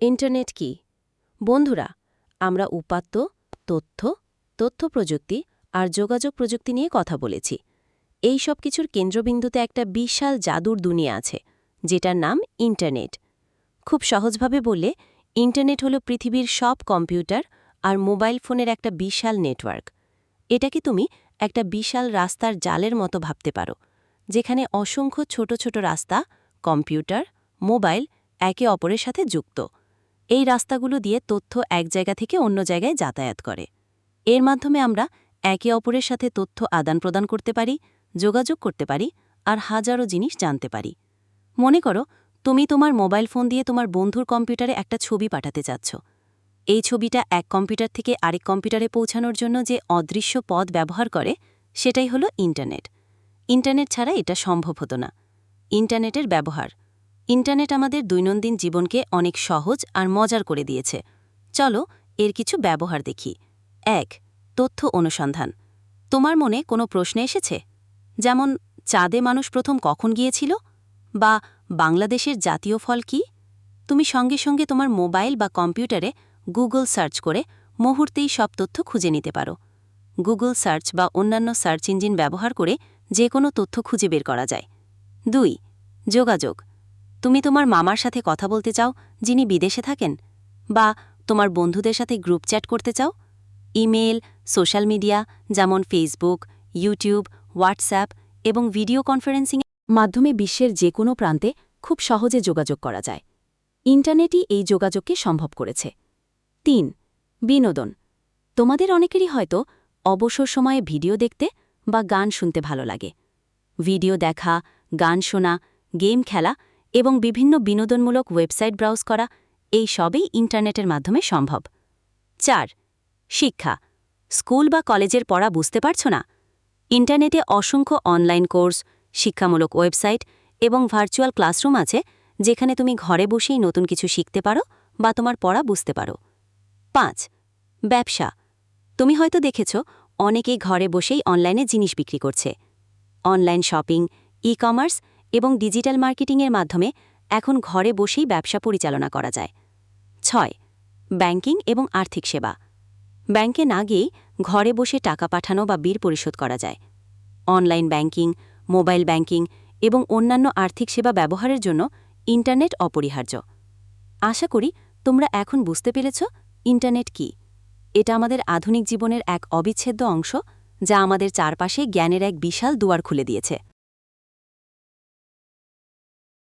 Internet কি? বন্ধুরা, আমরা উপাত্ত, তথ্য তথ্য প্রযুক্তি আর যোগাযোগ প্রযুক্তি নিয়ে কথা বলেছি। এই সব কিছুর কেন্দ্রবিন্দুতে একটা বিশাল জাদুর দুনিয়া আছে, যেটার নাম ইন্টারনেট। খুব সহজভাবে বললে, ইন্টারনেট হলো পৃথিবীর সব কম্পিউটার আর মোবাইল ফোনের একটা বিশাল নেটওয়ার্ক। এটাকে তুমি একটা বিশাল রাস্তার জালের মতো ভাবতে পারো, যেখানে অসংখ্য ছোট ছোট রাস্তা, কম্পিউটার, মোবাইল একে অপরের সাথে যুক্ত। এই রাস্তাগুলো দিয়ে তথ্য এক জায়গা থেকে অন্য জায়গায় যাতায়াত করে। এর মাধ্যমে আমরা একে অপরের সাথে তথ্য আদান প্রদান করতে পারি, যোগাযোগ করতে পারি আর হাজারো জিনিস জানতে পারি। মনে করো, তুমি তোমার মোবাইল ফোন দিয়ে তোমার বন্ধুর কম্পিউটারে একটা ছবি পাঠাতে চাচ্ছ। এই ছবিটা এক কম্পিউটার থেকে আরেক কম্পিউটারে পৌঁছানোর জন্য যে অদৃশ্য পদ ব্যবহার করে, সেটাই হলো ইন্টারনেট। ইন্টারনেট ছাড়া এটা সম্ভব হতো না। ইন্টারনেটের ব্যবহার। ইন্টারনেট আমাদের দৈনন্দিন জীবনকে অনেক সহজ আর মজার করে দিয়েছে। চলো, এর কিছু ব্যবহার দেখি। এক, তথ্য অনুসন্ধান। তোমার মনে কোনো প্রশ্ন এসেছে? যেমন, চাঁদে মানুষ প্রথম কখন গিয়েছিল? বা, বাংলাদেশের জাতীয় ফল কি? তুমি সঙ্গে সঙ্গে তোমার মোবাইল বা কম্পিউটারে গুগল সার্চ করে মুহূর্তেই সব তথ্য খুঁজে নিতে পারো। গুগল সার্চ বা অন্যান্য সার্চ ইঞ্জিন ব্যবহার করে যে কোনো তথ্য খুঁজে বের করা যায়। দুই, যোগাযোগ। তুমি তোমার মামার সাথে কথা বলতে চাও, যিনি বিদেশে থাকেন? বা তোমার বন্ধুদের সাথে গ্রুপ চ্যাট করতে চাও? ইমেল, সোশ্যাল মিডিয়া, যেমন ফেসবুক, ইউটিউব, হোয়াটসঅ্যাপ এবং ভিডিও কনফারেন্সিং মাধ্যমে বিশ্বের যে কোনো প্রান্তে খুব সহজে যোগাযোগ করা যায়। ইন্টারনেটই এই যোগাযোগকে সম্ভব করেছে। তিন, বিনোদন। তোমাদের অনেকেরই হয়তো অবসর সময়ে ভিডিও দেখতে বা গান শুনতে ভালো লাগে। ভিডিও দেখা, গান শোনা, গেম খেলা এবং বিভিন্ন বিনোদনমূলক ওয়েবসাইট ব্রাউজ করা, এই সবই ইন্টারনেটের মাধ্যমে সম্ভব। চার, শিক্ষা। স্কুল বা কলেজের পড়া বুঝতে পারছ না? ইন্টারনেটে অসংখ্য অনলাইন কোর্স, শিক্ষামূলক ওয়েবসাইট এবং ভার্চুয়াল ক্লাসরুম আছে, যেখানে তুমি ঘরে বসেই নতুন কিছু শিখতে পারো বা তোমার পড়া বুঝতে পারো। পাঁচ, ব্যবসা। তুমি হয়তো দেখেছ, অনেকেই ঘরে বসেই অনলাইনে জিনিস বিক্রি করছে। অনলাইন শপিং ই কমার্স এবং ডিজিটাল মার্কেটিংয়ের মাধ্যমে এখন ঘরে বসেই ব্যবসা পরিচালনা করা যায়। ছয়, ব্যাংকিং এবং আর্থিক সেবা। ব্যাংকে না গিয়েই ঘরে বসে টাকা পাঠানো বা বিল পরিশোধ করা যায়। অনলাইন ব্যাংকিং, মোবাইল ব্যাংকিং এবং অন্যান্য আর্থিক সেবা ব্যবহারের জন্য ইন্টারনেট অপরিহার্য। আশা করি তোমরা এখন বুঝতে পেরেছ ইন্টারনেট কি। এটা আমাদের আধুনিক জীবনের এক অবিচ্ছেদ্য অংশ যা আমাদের চারপাশে জ্ঞানের এক বিশাল দুয়ার খুলে দিয়েছে।